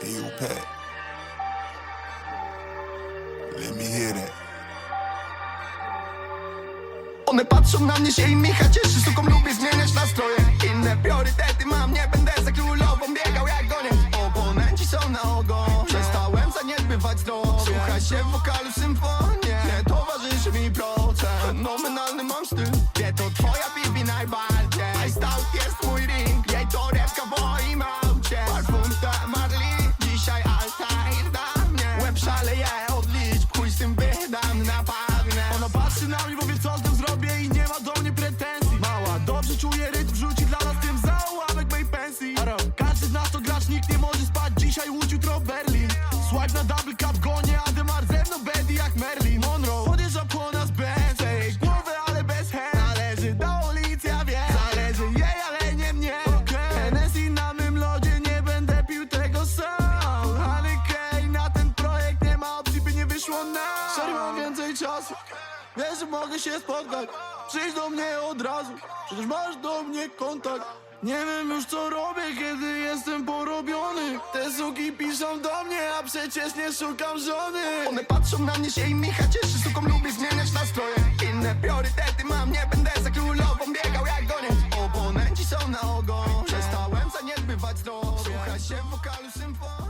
Hey, yo, Pat. Let me hear that. One patrzą na mnie się i Micha cieszy Suką lubię zmieniać nastroje Inne priorytety mam, nie będę za królową biegał jak goniec Oponenci są na ogon Przestałem zaniedbywać zdrowie Słucha się wokalu symfonię Nie towarzyszy mi procent Fenomenalny mam styl Wie to twoja Swipe na double cup, gonie Ademar ze mną Betty jak Merlin Monroe, podjeżdża po nas Benz Ej, głowę, ale bez hand Należy do ulicy, a wie Zależy jej, ale nie mnie. Hennessy na mym lodzie, nie będę pił tego sam. Honey Kay, na ten projekt nie ma opcji, by nie wyszło na Sorry, mam więcej czasu. Wiesz, że mogę się spotkać. Przyjdź do mnie od razu. Przecież masz do mnie kontakt. Nie wiem już co robię, kiedy jestem porobiony. Te suki piszą do mnie, przecież nie szukam żony. One patrzą na mnie się i Micha cieszy Suką lubi zmieniać nastroje. Inne priorytety mam, nie będę za królową biegał jak goniec. Oponenci są na ogon. Przestałem zaniedbywać zdrowie. Słuchaj się wokalu symfonii